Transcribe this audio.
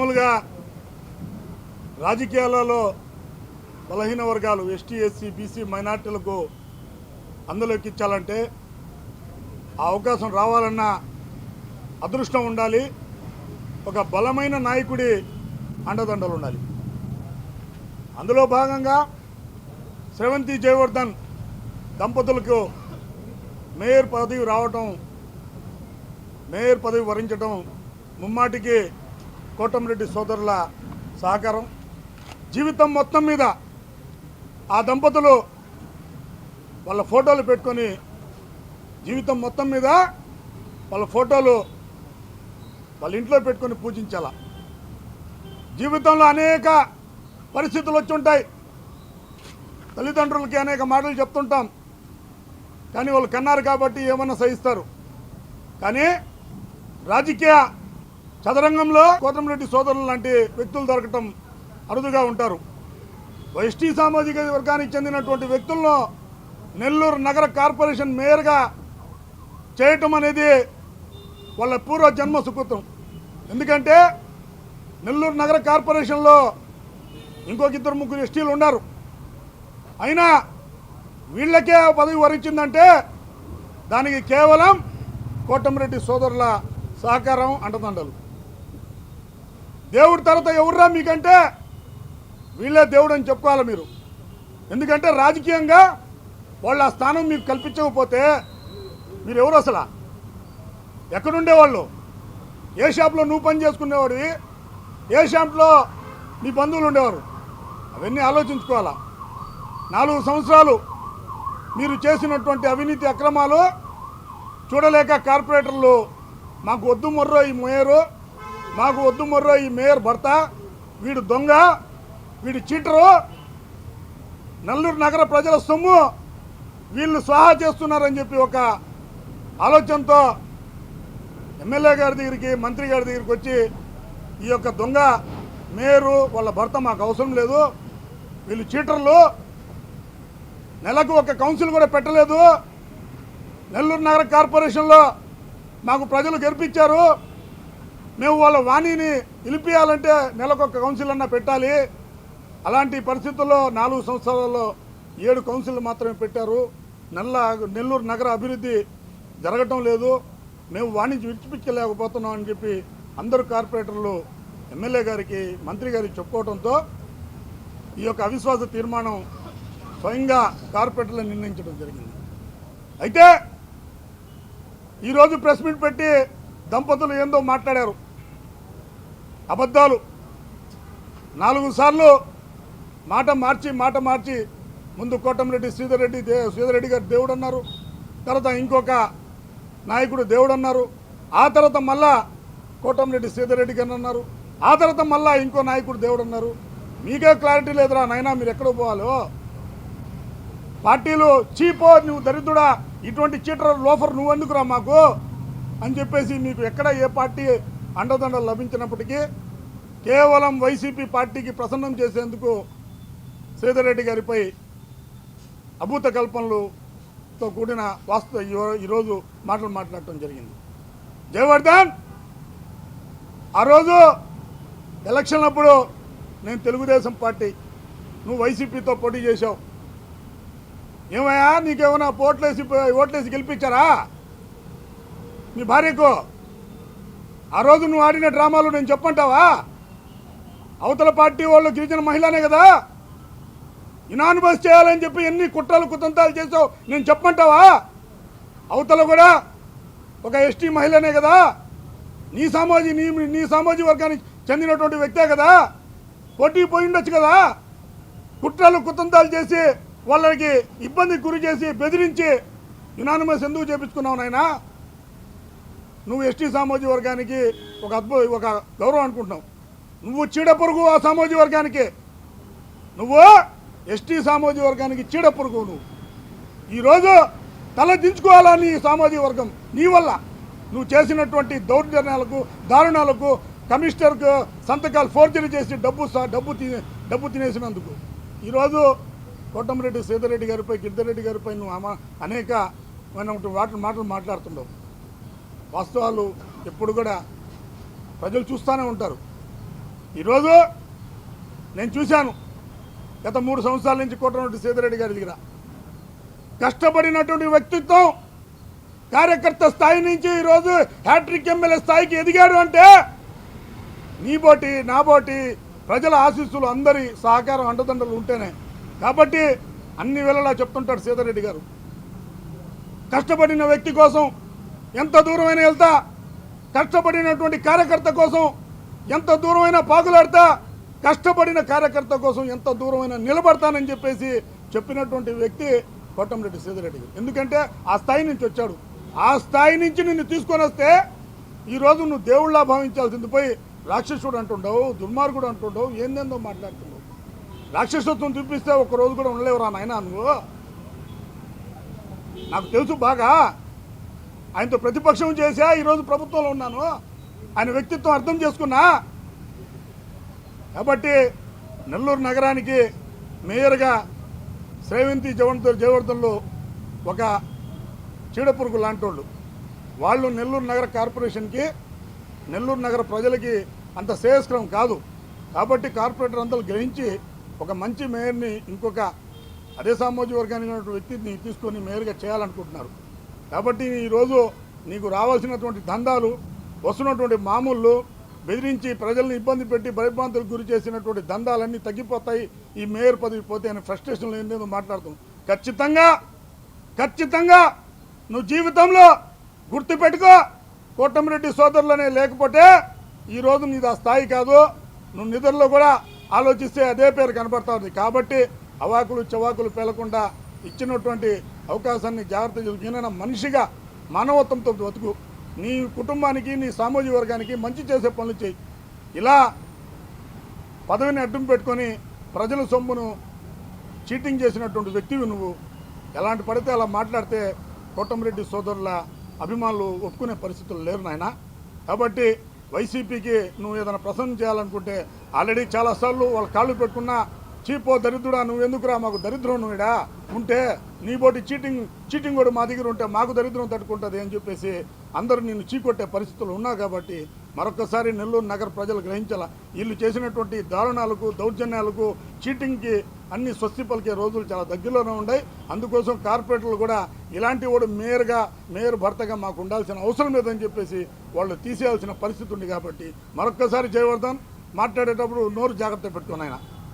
మామూలుగా రాజకీయాలలో బలహీన వర్గాలు ఎస్టీ ఎస్సీ బీసీ మైనార్టీలకు అందులోకి ఇచ్చాలంటే ఆ అవకాశం రావాలన్న అదృష్టం ఉండాలి. ఒక బలమైన నాయకుడి అండదండలు ఉండాలి. అందులో భాగంగా శ్రవంతి జయవర్ధన్ దంపతులకు మేయర్ పదవి రావటం మేయర్ పదవి వరించడం ముమ్మాటికి కోటమిరెడ్డి సోదరుల సహకారం. జీవితం మొత్తం మీద ఆ దంపతులు వాళ్ళ ఫోటోలు పెట్టుకొని జీవితం మొత్తం మీద వాళ్ళ ఫోటోలు వాళ్ళ ఇంట్లో పెట్టుకొని పూజించాల. జీవితంలో అనేక పరిస్థితులు వచ్చి ఉంటాయి. తల్లిదండ్రులకి అనేక మాటలు చెప్తుంటాం. కానీ వాళ్ళు కన్నారు కాబట్టి ఏమన్నా సహిస్తారు. కానీ రాజకీయ చదరంగంలో కోతంరెడ్డి సోదరులు లాంటి వ్యక్తులు దొరకటం అరుదుగా ఉంటారు. ఎస్టీ సామాజిక వర్గానికి చెందినటువంటి వ్యక్తులను నెల్లూరు నగర కార్పొరేషన్ మేయర్గా చేయటం అనేది వాళ్ళ పూర్వ జన్మ సుకృతం. ఎందుకంటే నెల్లూరు నగర కార్పొరేషన్లో ఇంకొక ఇద్దరు ముగ్గురు ఎస్టీలు ఉన్నారు. అయినా వీళ్ళకే పదవి వరించిందంటే దానికి కేవలం కోటమిరెడ్డి సోదరుల సహకారం అంటదండలు. దేవుడి తర్వాత ఎవర్రా మీకంటే? వీళ్ళే దేవుడు అని చెప్పుకోవాలి మీరు. ఎందుకంటే రాజకీయంగా వాళ్ళ ఆ స్థానం మీకు కల్పించకపోతే మీరు ఎవరు అసలు ఎక్కడుండేవాళ్ళు ఏ షాప్లో నువ్వు పని చేసుకునేవాడివి? ఏ షాప్లో నీ బంధువులు ఉండేవారు? అవన్నీ ఆలోచించుకోవాలా? నాలుగు సంవత్సరాలు మీరు చేసినటువంటి అవినీతి అక్రమాలు చూడలేక కార్పొరేటర్లు మాకు వద్దు మొర్రో ఈ మేయరు మాకు వద్దు మొర్రో ఈ మేయర్ భర్త వీడు దొంగ వీడు చీటరు. నల్లూరు నగర ప్రజల సొమ్ము వీళ్ళు స్వాహా చేస్తున్నారని చెప్పి ఒక ఆలోచనతో ఎమ్మెల్యే గారి దగ్గరికి మంత్రి గారి దగ్గరికి వచ్చి ఈ యొక్క దొంగ మేయరు వాళ్ళ భర్త మాకు అవసరం లేదు. వీళ్ళు చీటర్లు. నెలకు ఒక కౌన్సిల్ కూడా పెట్టలేదు. నెల్లూరు నగర కార్పొరేషన్లో మాకు ప్రజలు గెలిపించారు. మేము వాళ్ళ వాణిని నిలిపియాలంటే నెలకొక కౌన్సిల్ అన్నా పెట్టాలి. అలాంటి పరిస్థితుల్లో నాలుగు సంవత్సరాలలో ఏడు కౌన్సిల్ మాత్రమే పెట్టారు. నెల్ల నెల్లూరు నగర అభివృద్ధి జరగటం లేదు. మేము వాణిజ్య విడిచిపించలేకపోతున్నాం అని చెప్పి అందరు కార్పొరేటర్లు ఎమ్మెల్యే గారికి మంత్రి గారికి చెప్పుకోవడంతో ఈ యొక్క అవిశ్వాస తీర్మానం స్వయంగా కార్పొరేటర్లు నిర్ణయించడం జరిగింది. అయితే ఈరోజు ప్రెస్ మీట్ పెట్టి దంపతులు ఏందో మాట్లాడారు. అబద్ధాలు. నాలుగు సార్లు మాట మార్చి మాట మార్చి ముందు కోటంరెడ్డి శ్రీధర్ రెడ్డి దే శ్రీధర్ రెడ్డి గారు దేవుడు అన్నారు తర్వాత ఇంకొక నాయకుడు దేవుడు అన్నారు ఆ తర్వాత మళ్ళా కోటంరెడ్డి శ్రీధర్ రెడ్డి గారు అన్నారు ఆ తర్వాత మళ్ళా ఇంకో నాయకుడు దేవుడు అన్నారు మీకే క్లారిటీ లేదురా నైనా మీరు ఎక్కడ పోవాలో? పార్టీలు చీపో నువ్వు దరిద్రుడా ఇటువంటి చీటర్ లోఫర్ నువ్వు ఎందుకురా మాకు? అని చెప్పేసి మీకు ఎక్కడ ఏ పార్టీ అండదండలు లభించినప్పటికీ కేవలం వైసీపీ పార్టీకి ప్రసన్నం చేసేందుకు సీతారెడ్డి గారిపై అభూత కల్పనలతో కూడిన వాస్తవ ఈ- ఈరోజు మాటలు మాట్లాడటం జరిగింది. జయవర్ధన్! ఆ రోజు ఎలక్షన్ అప్పుడు నేను తెలుగుదేశం పార్టీ నువ్వు వైసీపీతో పోటీ చేశావు. ఏమయ్యా నీకేమైనా ఓట్లేసి ఓట్లేసి గెలిపించారా? మీ భార్యకు ఆ రోజు నువ్వు ఆడిన డ్రామాలు నేను చెప్పంటావా? అవతల పార్టీ వాళ్ళు గిరిజన మహిళనే కదా? ఇనానుబస్ చేయాలని చెప్పి ఎన్ని కుట్రలు కుతంతాలు చేసావు నేను చెప్పంటావా? అవతల కూడా ఒక ఎస్టీ మహిళనే కదా? నీ సామాజిక నీ నీ సామాజిక వర్గానికి చెందినటువంటి వ్యక్తే కదా? పోటీ పోయి ఉండొచ్చు కదా? కుట్రలు కుతంతాలు చేసి వాళ్ళకి ఇబ్బంది గురి చేసి బెదిరించి యునానిమస్ ఎందుకు చేపించుకున్నావు నాయనా? నువ్వు ఎస్టీ సామాజిక వర్గానికి ఒక అద్భుత ఒక గౌరవం అనుకుంటున్నావు. నువ్వు చీడ పొరుగు ఆ సామాజిక వర్గానికి. నువ్వు ఎస్టీ సామాజిక వర్గానికి చీడ పొరుగు నువ్వు ఈరోజు తల దించుకోవాలని ఈ సామాజిక వర్గం? నీ వల్ల. నువ్వు చేసినటువంటి దౌర్జన్యాలకు దారుణాలకు కమిషనర్కు సంతకాలు ఫోర్జరీ చేసి డబ్బు డబ్బు తినే డబ్బు తినేసినందుకు. ఈరోజు కోటమిరెడ్డి సీతారెడ్డి గారిపై గిరిధరెడ్డి గారిపై నువ్వు అనేక వాటి మాటలు మాట్లాడుతుండవు. వాస్తవాలు ఎప్పుడు కూడా ప్రజలు చూస్తూనే ఉంటారు. ఈరోజు నేను చూశాను. గత మూడు సంవత్సరాల నుంచి కోటరెడ్డి సీతారెడ్డి గారి దగ్గర. కష్టపడినటువంటి వ్యక్తిత్వం కార్యకర్త స్థాయి నుంచి ఈరోజు హ్యాట్రిక్ ఎమ్మెల్యే స్థాయికి ఎదిగాడు అంటే నీబోటి నాబోటి నా ప్రజల ఆశీస్సులు అందరి సహకారం అండదండలు ఉంటేనే. కాబట్టి అన్ని వేళలా చెప్తుంటాడు సీతారెడ్డి గారు. కష్టపడిన వ్యక్తి కోసం ఎంత దూరమైనా వెళ్తా కష్టపడినటువంటి కార్యకర్త కోసం ఎంత దూరమైనా పాకులాడతా కష్టపడిన కార్యకర్త కోసం ఎంత దూరమైనా నిలబడతానని చెప్పేసి చెప్పినటువంటి వ్యక్తి కోటంరెడ్డి సీతారెడ్డి గారు. ఎందుకంటే ఆ స్థాయి నుంచి వచ్చాడు. ఆ స్థాయి నుంచి నిన్ను తీసుకొని వస్తే ఈరోజు నువ్వు దేవుళ్ళ భావించాల్సింది పోయి రాక్షసుడు అంటుండవు దుర్మార్గుడు అంటుండవు ఏందేందో మాట్లాడుతున్నావు. రాక్షసత్వం చూపిస్తే ఒక రోజు కూడా ఉండలేవురా నాయన నువ్వు. నాకు తెలుసు బాగా. ఆయనతో ప్రతిపక్షం చేసా ఈరోజు ప్రభుత్వంలో ఉన్నాను. ఆయన వ్యక్తిత్వం అర్థం చేసుకున్నా. కాబట్టి నెల్లూరు నగరానికి మేయర్గా శ్రేవంతి జవంత్ జయవర్ధన్లు ఒక చీడపురుగు లాంటి వాళ్ళు వాళ్ళు నెల్లూరు నగర కార్పొరేషన్కి నెల్లూరు నగర ప్రజలకి అంత శ్రేయస్కరం కాదు. కాబట్టి కార్పొరేటర్ అంతా గ్రహించి ఒక మంచి మేయర్ని ఇంకొక అదే సామాజిక వర్గానికి ఉన్నటువంటి వ్యక్తిని తీసుకొని మేయర్గా చేయాలనుకుంటున్నారు. కాబట్టి ఈరోజు నీకు రావాల్సినటువంటి దందాలు వస్తున్నటువంటి మామూళ్ళు బెదిరించి ప్రజల్ని ఇబ్బంది పెట్టి భయభ్రాంతులకు గురి చేసినటువంటి దందాలన్నీ తగ్గిపోతాయి. ఈ మేయర్ పదవి పోతే అని ఫ్రస్ట్రేషన్లు ఏంటో మాట్లాడుతాం. ఖచ్చితంగా ఖచ్చితంగా నువ్వు జీవితంలో గుర్తుపెట్టుకో. కోటమిరెడ్డి సోదరులనే లేకపోతే ఈరోజు నీది ఆ స్థాయి కాదు. నువ్వు నిధుల్లో కూడా ఆలోచిస్తే అదే పేరు కనబడతా ఉంది. కాబట్టి అవాకులు చవాకులు పేలకుండా ఇచ్చినటువంటి అవకాశాన్ని జాగ్రత్త చూసిన మనిషిగా మానవత్వంతో బతుకు నీ కుటుంబానికి నీ సామాజిక వర్గానికి మంచి చేసే పనులు చేయి. ఇలా పదవిని అడ్డం పెట్టుకొని ప్రజల సొమ్మును చీటింగ్ చేసినటువంటి వ్యక్తివి నువ్వు. ఎలాంటి పడితే అలా మాట్లాడితే కోటమిరెడ్డి సోదరుల అభిమానులు ఒప్పుకునే పరిస్థితులు లేరు నాయన. కాబట్టి వైసీపీకి నువ్వు ఏదైనా ప్రసన్నం చేయాలనుకుంటే ఆల్రెడీ చాలాసార్లు వాళ్ళ కాళ్ళు పెట్టుకున్నా చీపో దరిద్రుడా నువ్వు ఎందుకురా మాకు దరిద్రం నువ్వుడా? ఉంటే నీ బోటి చీటింగ్ చీటింగ్ కూడా మా దగ్గర ఉంటే మాకు దరిద్రం తట్టుకుంటుంది అని చెప్పేసి అందరూ నిన్ను చీకొట్టే పరిస్థితులు ఉన్నా కాబట్టి మరొకసారి నెల్లూరు నగర ప్రజలు గ్రహించాల? వీళ్ళు చేసినటువంటి దారుణాలకు దౌర్జన్యాలకు చీటింగ్కి అన్ని స్వస్తి పలికే రోజులు చాలా దగ్గరలోనే ఉన్నాయి. అందుకోసం కార్పొరేటర్లు కూడా ఇలాంటి వాడు మేయర్గా మేయర్ భర్తగా మాకు ఉండాల్సిన అవసరం లేదని చెప్పేసి వాళ్ళు తీసేయాల్సిన పరిస్థితి ఉంది కాబట్టి మరొక్కసారి జయవర్ధన్ మాట్లాడేటప్పుడు నోరు జాగ్రత్త పెట్టుకున్నాయన